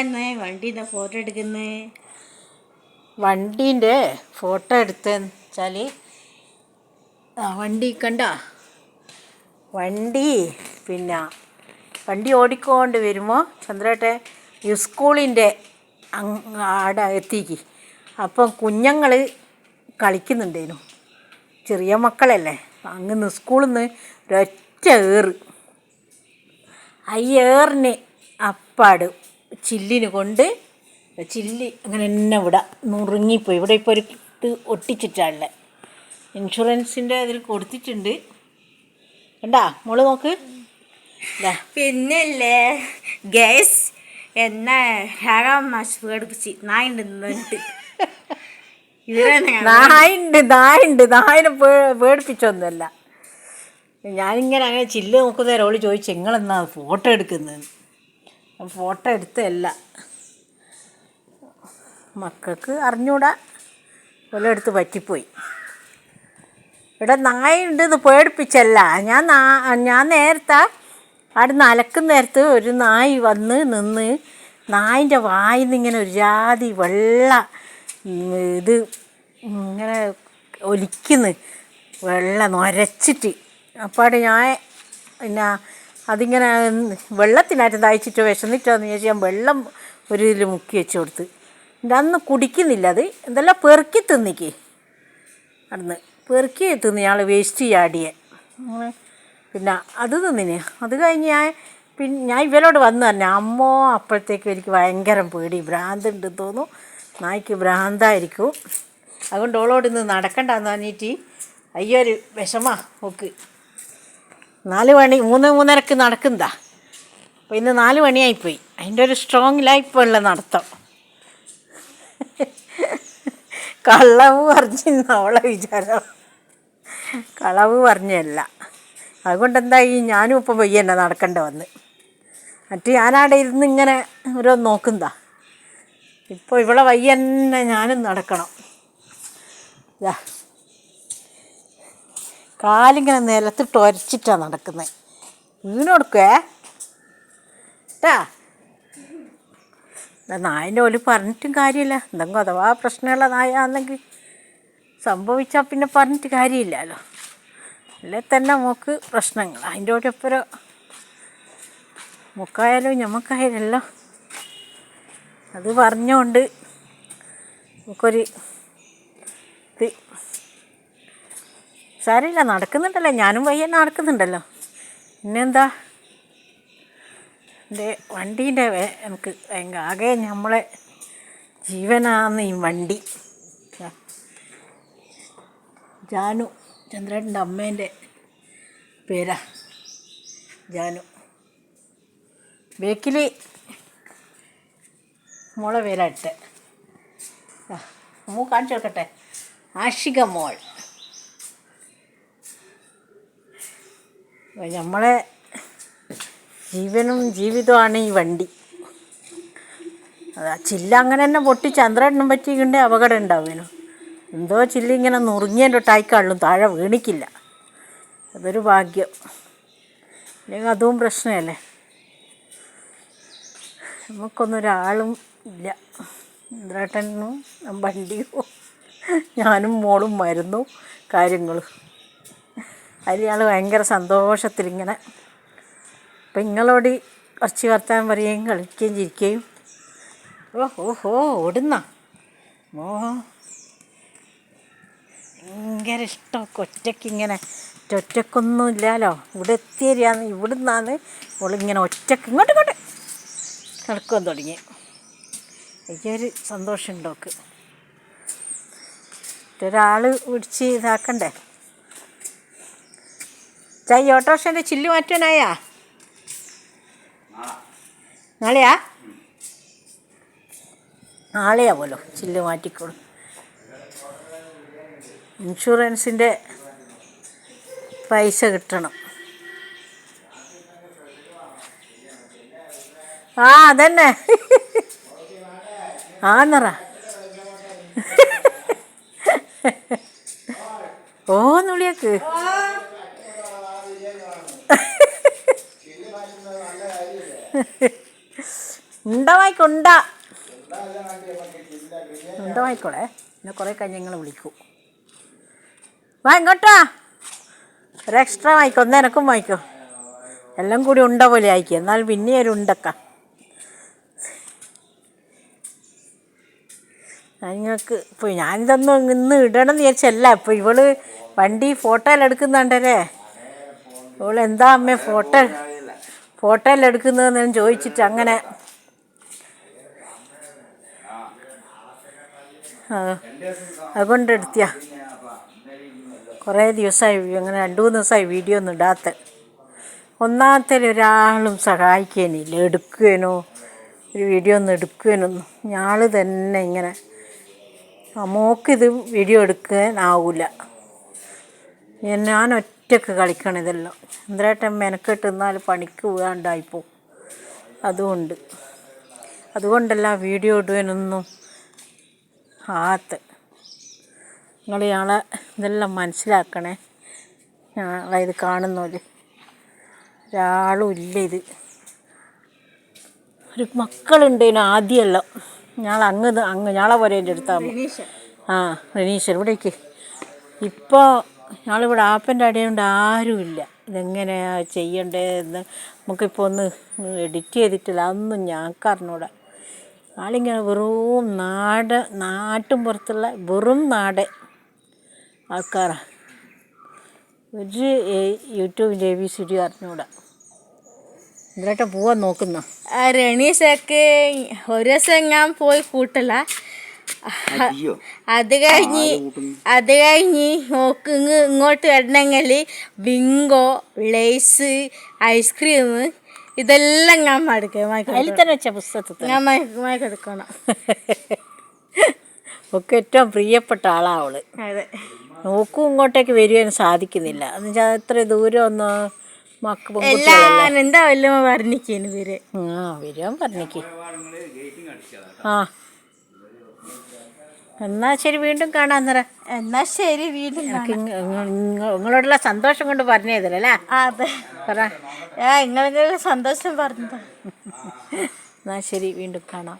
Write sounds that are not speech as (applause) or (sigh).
എന്നേ വണ്ടിന്റെ ഫോട്ടോ എടുക്കുന്നേ? വണ്ടീന്റെ ഫോട്ടോ എടുത്തെന്ന് വെച്ചാൽ ആ വണ്ടി കണ്ട? വണ്ടി പിന്നെ വണ്ടി ഓടിക്കൊണ്ട് വരുമ്പോൾ ചന്ദ്രേട്ടെ സ്കൂളിന്റെ ആടെ എത്തിക്ക്. അപ്പം കുഞ്ഞുങ്ങൾ കളിക്കുന്നുണ്ടേനു. ചെറിയ മക്കളല്ലേ. അങ്ങ് സ്കൂളിൽ നിന്ന് ഒരൊറ്റ ഏറ്. ആ ഏറിന് അപ്പാട് ചില്ലിന് കൊണ്ട് ചില്ലി അങ്ങനെ തന്നെ ഇവിടെ നുറുങ്ങിപ്പോയി. ഇവിടെ ഇപ്പോൾ ഒരു ഇത് ഒട്ടിച്ചിട്ടാണുള്ളത് ഇൻഷുറൻസിന്റെ അതിൽ കൊടുത്തിട്ടുണ്ട്. കണ്ടാ? മോൾ നോക്ക്. പിന്നല്ലേ ഗ്യാസ് എന്നെ ഹേറാം മാഷ് പേടിപ്പിച്ച്. നായുണ്ട് നിന്നിട്ട്. നായുണ്ട് നായുണ്ട്. നായിനെ പേ പേടിപ്പിച്ചൊന്നുമല്ല. ഞാനിങ്ങനെ അങ്ങനെ ചില്ല് നോക്കുന്നേരം ഓൾ ചോദിച്ചു നിങ്ങളെന്നാ ഫോട്ടോ എടുക്കുന്നത് ഫോട്ടോ എടുത്തല്ല മക്കൾക്ക് അറിഞ്ഞൂടാ. ഓല എടുത്ത് പറ്റിപ്പോയി. ഇവിടെ നായുണ്ട് ഇത് പേടിപ്പിച്ചല്ല. ഞാൻ നാ- ഞാൻ നേരത്തെ അവിടെ നലക്കുന്ന നേരത്ത് ഒരു നായി വന്ന് നിന്ന് നായിന്റെ വായിൽ നിന്ന് ഇങ്ങനെ ഒരു ജാതി വെള്ള ഇത് ഇങ്ങനെ ഒലിക്കുന്നു. വെള്ള നൊരച്ചിട്ട്. അപ്പാട് ഞാൻ പിന്നെ അതിങ്ങനെ വെള്ളത്തിനായിട്ട് തയ്ച്ചിട്ടോ വിശന്നിട്ടോ എന്ന് ചോദിച്ചാൽ ഞാൻ വെള്ളം ഒരു ഇതിൽ മുക്കി വെച്ച് കൊടുത്ത്. എന്റെ അന്ന് കുടിക്കുന്നില്ല അത്. എന്തെല്ലാം പെറുക്കി തിന്നിക്ക്. അന്ന് പെറുക്കി തിന്ന് ഞങ്ങൾ വേസ്റ്റ് ചാടിയെ പിന്നെ അത് തിന്നിന്. അത് കഴിഞ്ഞ് ഞാൻ പിന്നെ ഞാൻ ഇവരോട് വന്നു തന്നെ അമ്മോ അപ്പോഴത്തേക്കും എനിക്ക് ഭയങ്കര പേടി. ഭ്രാന്തുണ്ട് തോന്നും നായ്ക്ക് ഭ്രാന്തായിരിക്കും. അതുകൊണ്ട് ഓളോട് ഇന്ന് നടക്കണ്ടെന്ന് പറഞ്ഞിട്ട് അയ്യൊരു വിഷമാ. ഓക്ക് നാല് മണി മൂന്ന് മൂന്നരക്ക് നടക്കുന്നതാ അപ്പോൾ ഇന്ന് നാല് മണിയായിപ്പോയി. അതിന്റെ ഒരു സ്ട്രോങ് ലൈഫുള്ള നടത്തം. കള്ളവ് പറഞ്ഞിരുന്ന അവളെ വിചാരം. കളവ് പറഞ്ഞല്ല. അതുകൊണ്ട് എന്തായി ഞാനും ഇപ്പോൾ പോയി തന്നെ നടക്കേണ്ട വന്ന്. മറ്റു ഞാനവിടെ ഇരുന്ന് ഇങ്ങനെ ഓരോ നോക്കുന്നതാ ഇപ്പോൾ ഇവിടെ വയ്യ തന്നെ ഞാനും നടക്കണം. ഇതാ കാലിങ്ങനെ നിലത്തിട്ട് ഒരച്ചിട്ടാണ് നടക്കുന്നത് വീണൊടുക്കേ ട്ടാ. നായന്റെ ഓൽ പറഞ്ഞിട്ടും കാര്യമില്ല എന്തെങ്കിലും അഥവാ പ്രശ്നമുള്ള നായാണെങ്കിൽ സംഭവിച്ചാൽ പിന്നെ പറഞ്ഞിട്ട് കാര്യമില്ലല്ലോ. അല്ലേ തന്നെ മോക്ക് പ്രശ്നങ്ങൾ. അതിന്റെ ഒരപ്പുറം മുക്കായാലും ഞമ്മക്കായാലല്ലോ. അത് പറഞ്ഞുകൊണ്ട് നമുക്കൊരു ഇത് സാരമില്ല നടക്കുന്നുണ്ടല്ലോ. ഞാനും വയ്യ നടക്കുന്നുണ്ടല്ലോ. പിന്നെന്താ? എന്റെ വണ്ടീന്റെ നമുക്ക് ആകെ നമ്മളെ ജീവനാന്ന് ഈ വണ്ടി. ജാനു ചന്ദ്രേട്ടന്റെ അമ്മേന്റെ പേരാ. ജാനു. ബേക്കിൽ മോളെ പേരാട്ടെ മൂ കാണിച്ചു കൊടുക്കട്ടെ. ആഷിക മോൾ. നമ്മളെ ജീവനും ജീവിതമാണ് ഈ വണ്ടി. ചില്ല അങ്ങനെ തന്നെ പൊട്ടി ചന്ദ്രനും പറ്റിയിട്ടുണ്ടെ അപകടം ഉണ്ടാവുമല്ലോ എന്തോ ചില്ല ഇങ്ങനെ നുറുങ്ങിയതിന്റെ ടൈക്കാളും താഴെ വീണിക്കില്ല. അതൊരു ഭാഗ്യം. അല്ലെങ്കിൽ അതും പ്രശ്നമല്ലേ? നമുക്കൊന്നൊരാളും ഇല്ല. ചന്ദ്രേട്ടനും വണ്ടിയും ഞാനും മോളും മരുന്നും കാര്യങ്ങളും. അതിൽ ഞങ്ങൾ ഭയങ്കര സന്തോഷത്തിലിങ്ങനെ അപ്പം നിങ്ങളോട് കുറച്ച് വർത്താൻ പറയുകയും കളിക്കുകയും ചിരിക്കുകയും ഓ ഓഹോ ഓടുന്ന. ഓ ഭയങ്കര ഇഷ്ടം. ഒറ്റയ്ക്ക് ഇങ്ങനെ ഒറ്റക്കൊന്നും ഇല്ലല്ലോ ഇവിടെ എത്തിയരിയാന്ന് നിന്നാന്ന് ഇങ്ങനെ ഒറ്റയ്ക്ക് ഇങ്ങോട്ട് ഇങ്ങോട്ട് നടക്കാൻ തുടങ്ങി. എനിക്കൊരു സന്തോഷമുണ്ടോക്ക് ഒരാൾ പിടിച്ച് ഇതാക്കണ്ടേ? ചായ ഓട്ടോറിക്ഷന്റെ ചില്ല് മാറ്റാനായാ നാളെയാ? നാളെയാ പോലോ ചില്ല് മാറ്റിക്കോളും. ഇൻഷുറൻസിന്റെ പൈസ കിട്ടണം. ആ അതന്നെ. ആന്നറ ഓ നുളിയാക്ക് ഉണ്ട വായിക്കോ ഉണ്ട ഉണ്ട വായിക്കോളെ പിന്നെ കുറേ കഴിഞ്ഞ് ഞങ്ങൾ വിളിക്കൂ. വാ ഇങ്ങോട്ടാ ഒരു എക്സ്ട്രാ വായിക്കോ ഒന്ന് എനക്കും വായിക്കോ. എല്ലാം കൂടി ഉണ്ട പോലെ ആയിക്കും. എന്നാൽ പിന്നെ ഒരു ഉണ്ടക്ക. നിങ്ങൾക്ക് ഇപ്പോൾ ഞാനിതൊന്നും ഇന്ന് ഇടണം എന്ന് വിചാരിച്ചല്ല. ഇപ്പോൾ ഇവൾ വണ്ടി ഫോട്ടോയിൽ എടുക്കുന്നുണ്ടല്ലേ. ഇവൾ എന്താ അമ്മേ ഫോട്ടോ ഫോട്ടോയിൽ എടുക്കുന്നതെന്ന് ചോദിച്ചിട്ട് അങ്ങനെ. അതുകൊണ്ട് എടുത്തിയ. കുറേ ദിവസമായി അങ്ങനെ രണ്ട് മൂന്ന് ദിവസമായി വീഡിയോ ഒന്നും ഇടാത്ത. ഒന്നാമത്തെ ഒരാളും സഹായിക്കാനില്ല. എടുക്കുവാനോ ഒരു വീഡിയോ ഒന്നും എടുക്കുവാനൊന്നും ഞാൾ തന്നെ ഇങ്ങനെ. ആ മോക്കിത് വീഡിയോ എടുക്കാനാവില്ല ഞാൻ ഒറ്റയ്ക്ക് കളിക്കണം ഇതെല്ലാം. എന്തരായിട്ടും മെനക്കെട്ട് പണിക്ക് പോകാണ്ടായിപ്പോ അതുകൊണ്ട്. അതുകൊണ്ടല്ല വീഡിയോ ഇടുവാനൊന്നും ആത്ത്. നിങ്ങൾ ഞങ്ങളെ ഇതെല്ലാം മനസ്സിലാക്കണേ. ഞങ്ങളെ ഇത് കാണുന്നോൽ ഒരാളും ഇല്ല ഇത്. ഒരു മക്കളുണ്ടേനു ആദ്യമല്ല ഞങ്ങൾ അങ്ങ് അങ്ങ് ഞങ്ങളെ പോലെ എന്റെ അടുത്താകുമ്പോൾ റിനീഷ. ആ റനീശ്വർ ഇവിടേക്ക് ഇപ്പോൾ ഞങ്ങളിവിടെ ആപ്പന്റെ അടിയുണ്ട് ആരുമില്ല. ഇതെങ്ങനെയാ ചെയ്യേണ്ടതെന്ന് നമുക്കിപ്പോൾ ഒന്ന് എഡിറ്റ് ചെയ്തിട്ടില്ല. അതൊന്നും ഞങ്ങൾക്ക് അറിഞ്ഞൂടാ ആളിങ്ങനെ വെറും നാട് നാട്ടും പുറത്തുള്ള വെറും നാട് ആൾക്കാരാണ് ഒരു YouTube A B C D അറിഞ്ഞൂടാ. എന്നിട്ട് പോവാൻ നോക്കുന്ന? ആ റണീഷക്ക് ഒരു ദിവസം ഞാൻ പോയി കൂട്ടല. അത് കഴിഞ്ഞ് അത് കഴിഞ്ഞ് നോക്ക് ഇങ്ങ് ഇങ്ങോട്ട് വരണമെങ്കിൽ ബിങ്കോ ലേസ് ഐസ്ക്രീം ഇതെല്ലാം ഞാൻ മടുക്കണം അതിൽ തന്നെ വെച്ച പുസ്തകത്തിൽ ഞാൻ മയക്കെടുക്കണം ഒക്കെ ഏറ്റവും പ്രിയപ്പെട്ട ആളാണ് അവൾ. അതെ. നോക്കും ഇങ്ങോട്ടേക്ക് വരുവാൻ സാധിക്കുന്നില്ല. എന്ന് വെച്ചാൽ അത്ര ദൂരം ഒന്ന് മക്ക എല്ലാം എന്താ വല്ലതും പറഞ്ഞിരിക്കുന്നു വരെ ആ വരുവാൻ പറഞ്ഞേക്ക് ആ. എന്നാ ശരി വീണ്ടും കാണാൻ നിറ എന്നാ ശരി വീണ്ടും എനിക്ക് ഇങ്ങ- ഇങ്ങ- ഇങ്ങ- നിങ്ങളോടുള്ള സന്തോഷം കൊണ്ട് പറഞ്ഞതല്ലേ ആ, അതെ. പറ. ആ ഇങ്ങനെ സന്തോഷം പറഞ്ഞത് (laughs) എന്നാ ശരി വീണ്ടും കാണാം.